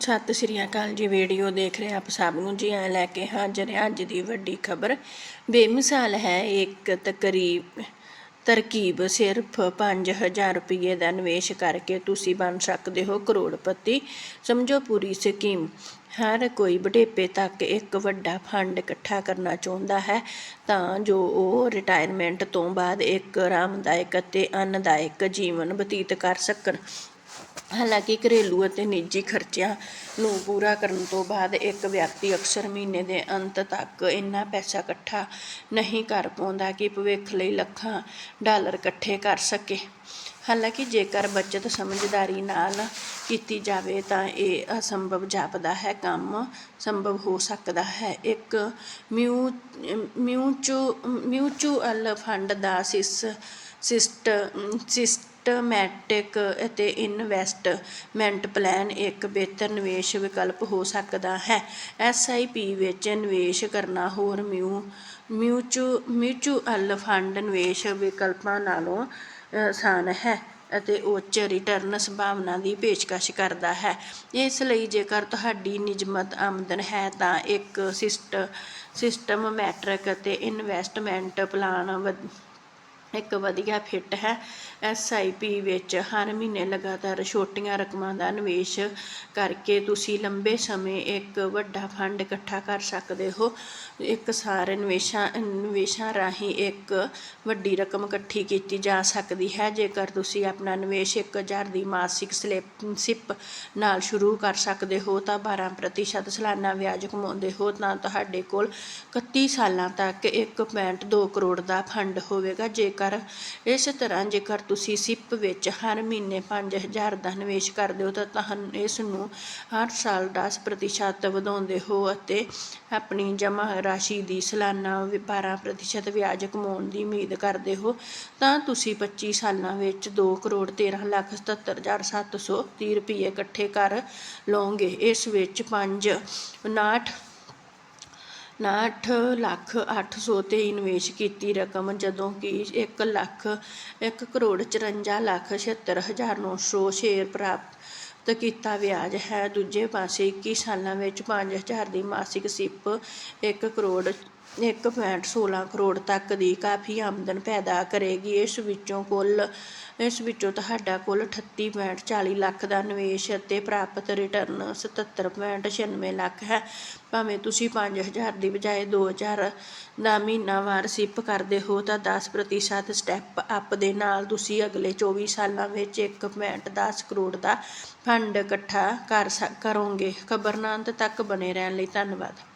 ਸਤਿ ਸ਼੍ਰੀ ਅਕਾਲ ਜੀ, ਵੀਡੀਓ ਦੇਖ ਰਹੇ ਆਪ ਸਭ ਨੂੰ ਜੀ, ਐ ਲੈ ਕੇ ਹਾਜ਼ਰ ਹਾਂ ਅੱਜ ਦੀ ਵੱਡੀ ਖਬਰ। ਬੇਮਿਸਾਲ ਹੈ ਇੱਕ ਤਕਰੀਬ, ਤਰਕੀਬ ਸਿਰਫ 5000 ਰੁਪਏ ਦਾ ਨਿਵੇਸ਼ ਕਰਕੇ ਤੁਸੀਂ ਬਣ ਸਕਦੇ ਹੋ ਕਰੋੜਪਤੀ। ਸਮਝੋ ਪੂਰੀ ਸਕੀਮ। ਹਰ ਕੋਈ ਬੁਢੇਪੇ ਤੱਕ ਇੱਕ ਵੱਡਾ ਫੰਡ ਇਕੱਠਾ ਕਰਨਾ ਚਾਹੁੰਦਾ ਹੈ, ਤਾਂ ਜੋ ਉਹ ਰਿਟਾਇਰਮੈਂਟ ਤੋਂ ਬਾਅਦ ਇੱਕ ਆਰਾਮਦਾਇਕ ਅਤੇ ਆਨੰਦਾਇਕ ਜੀਵਨ ਬਤੀਤ ਕਰ ਸਕਣ। ਹਾਲਾਂਕਿ ਘਰੇਲੂ ਅਤੇ ਨਿੱਜੀ ਖਰਚਿਆਂ ਨੂੰ ਪੂਰਾ ਕਰਨ ਤੋਂ ਬਾਅਦ ਇੱਕ ਵਿਅਕਤੀ ਅਕਸਰ ਮਹੀਨੇ ਦੇ ਅੰਤ ਤੱਕ ਇੰਨਾ ਪੈਸਾ ਇਕੱਠਾ ਨਹੀਂ ਕਰ ਪਾਉਂਦਾ ਕਿ ਭਵਿੱਖ ਲਈ ਲੱਖਾਂ ਡਾਲਰ ਇਕੱਠੇ ਕਰ ਸਕੇ। ਹਾਲਾਂਕਿ ਜੇਕਰ ਬੱਚਤ ਸਮਝਦਾਰੀ ਨਾਲ ਕੀਤੀ ਜਾਵੇ ਤਾਂ ਇਹ ਅਸੰਭਵ ਜਾਪਦਾ ਹੈ, ਕੰਮ ਸੰਭਵ ਹੋ ਸਕਦਾ ਹੈ। ਇੱਕ ਮਿਊ, ਮਿਊਚੂ, ਮਿਊਚੁਅਲ ਫੰਡ ਦਾ ਸਿਸ, ਸਿਸਟ ਸਿਸਟਮੈਟਿਕ ਅਤੇ ਇਨਵੈਸਟਮੈਂਟ ਪਲਾਨ ਇੱਕ ਬਿਹਤਰ ਨਿਵੇਸ਼ ਵਿਕਲਪ ਹੋ ਸਕਦਾ ਹੈ। ਐਸ ਆਈ ਪੀ ਵਿੱਚ ਨਿਵੇਸ਼ ਕਰਨਾ ਹੋਰ ਮਿਊ, ਮਿਊਚੂ, ਮਿਊਚੁਅਲ ਫੰਡ ਨਿਵੇਸ਼ ਵਿਕਲਪਾਂ ਨਾਲੋਂ ਆਸਾਨ ਹੈ ਅਤੇ ਉੱਚ ਰਿਟਰਨ ਸੰਭਾਵਨਾ ਦੀ ਪੇਸ਼ਕਸ਼ ਕਰਦਾ ਹੈ। ਇਸ ਲਈ ਜੇਕਰ ਤੁਹਾਡੀ ਨਿਯਮਤ ਆਮਦਨ ਹੈ ਤਾਂ ਇੱਕ ਸਿਸਟ ਸਿਸਟਮ ਮੈਟ੍ਰਿਕ ਅਤੇ ਇਨਵੈਸਟਮੈਂਟ ਪਲਾਨ ਵਧ- ਇੱਕ ਵਧੀਆ ਫਿੱਟ ਹੈ। ਐਸ ਆਈ ਪੀ ਵਿੱਚ ਹਰ ਮਹੀਨੇ ਲਗਾਤਾਰ ਛੋਟੀਆਂ ਰਕਮਾਂ ਦਾ ਨਿਵੇਸ਼ ਕਰਕੇ ਤੁਸੀਂ ਲੰਬੇ ਸਮੇਂ ਇੱਕ ਵੱਡਾ ਫੰਡ ਇਕੱਠਾ ਕਰ ਸਕਦੇ ਹੋ। ਇੱਕ ਸਾਰੇ ਨਿਵੇਸ਼ਾਂ ਨਿਵੇਸ਼ਾਂ ਰਾਹੀਂ ਇੱਕ ਵੱਡੀ ਰਕਮ ਇਕੱਠੀ ਕੀਤੀ ਜਾ ਸਕਦੀ ਹੈ। ਜੇਕਰ ਤੁਸੀਂ ਆਪਣਾ ਨਿਵੇਸ਼ 1000 ਦੀ ਮਾਸਿਕ ਸਲਿੱਪ ਨਾਲ ਸ਼ੁਰੂ ਕਰ ਸਕਦੇ ਹੋ ਤਾਂ 12% ਸਾਲਾਨਾ ਵਿਆਜ ਕਮਾਉਂਦੇ ਹੋ ਤਾਂ ਤੁਹਾਡੇ ਕੋਲ 31 ਸਾਲਾਂ ਤੱਕ 1.2 ਕਰੋੜ ਦਾ ਫੰਡ ਹੋਵੇਗਾ। ਜੇਕਰ ਕਰ। ਇਸ ਤਰ੍ਹਾਂ ਜੇਕਰ ਤੁਸੀਂ ਸਿਪ ਵਿੱਚ ਹਰ ਮਹੀਨੇ 5000 ਦਾ ਨਿਵੇਸ਼ ਕਰਦੇ ਹੋ, ਤਾਂ ਤੁਹਾਨੂੰ ਇਸ ਨੂੰ ਹਰ ਸਾਲ 10% ਵਧਾਉਂਦੇ ਹੋ ਅਤੇ ਆਪਣੀ ਜਮ੍ਹਾਂ ਰਾਸ਼ੀ ਦੀ ਸਾਲਾਨਾ 12% ਵਿਆਜ ਕਮਾਉਣ ਦੀ ਉਮੀਦ ਕਰਦੇ ਹੋ। ਤਾਂ ਤੁਸੀਂ 25 ਸਾਲਾਂ ਵਿੱਚ 2 ਕਰੋੜ 13 ਲੱਖ 77730 ਰੁਪਏ ਇਕੱਠੇ ਕਰ ਲਓਗੇ। ਇਸ ਵਿੱਚ 5 59 ਉਣਾਹਠ ਲੱਖ ਅੱਠ ਸੌ 'ਤੇ ਨਿਵੇਸ਼ ਕੀਤੀ ਰਕਮ, ਜਦੋਂ ਕਿ ਇੱਕ ਲੱਖ, ਇੱਕ ਕਰੋੜ ਚੁਰੰਜਾ ਲੱਖ ਛਿਹੱਤਰ ਹਜ਼ਾਰ ਨੌ ਸੌ ਸ਼ੇਅਰ ਪ੍ਰਾਪਤ ਕੀਤਾ ਵਿਆਜ ਹੈ। ਦੂਜੇ ਪਾਸੇ 21 ਸਾਲਾਂ ਵਿੱਚ ਪੰਜ ਹਜ਼ਾਰ ਦੀ ਮਾਸਿਕ ਸਿਪ ਇੱਕ ਕਰੋੜ, ਇੱਕ ਪੁਆਇੰਟ ਸੋਲਾਂ ਕਰੋੜ ਤੱਕ ਦੀ ਕਾਫੀ ਆਮਦਨ ਪੈਦਾ ਕਰੇਗੀ। ਇਸ ਵਿੱਚੋਂ ਕੁੱਲ ਇਸ ਵਿੱਚੋਂ ਤੁਹਾਡਾ ਕੁੱਲ ਅਠੱਤੀ ਪੁਆਇੰਟ ਚਾਲੀ ਲੱਖ ਦਾ ਨਿਵੇਸ਼ ਅਤੇ ਪ੍ਰਾਪਤ ਰਿਟਰਨ ਸਤੱਤਰ ਪੁਆਇੰਟ ਛਿਆਨਵੇਂ ਲੱਖ ਹੈ। ਭਾਵੇਂ ਤੁਸੀਂ ਪੰਜ ਹਜ਼ਾਰ ਦੀ ਬਜਾਏ ਦੋ ਹਜ਼ਾਰ ਦਾ ਮਹੀਨਾਵਾਰ ਸਿਪ ਕਰਦੇ ਹੋ, ਤਾਂ ਦਸ ਪ੍ਰਤੀਸ਼ਤ ਸਟੈਪ ਅਪ ਦੇ ਨਾਲ ਤੁਸੀਂ ਅਗਲੇ ਚੌਵੀ ਸਾਲਾਂ ਵਿੱਚ ਇੱਕ ਪੁਆਇੰਟ ਦਸ ਕਰੋੜ ਦਾ ਫੰਡ ਇਕੱਠਾ ਕਰ ਸਕ, ਕਰੋਗੇ। ਖਬਰਨਾਂਤ ਤੱਕ ਬਣੇ ਰਹਿਣ ਲਈ ਧੰਨਵਾਦ।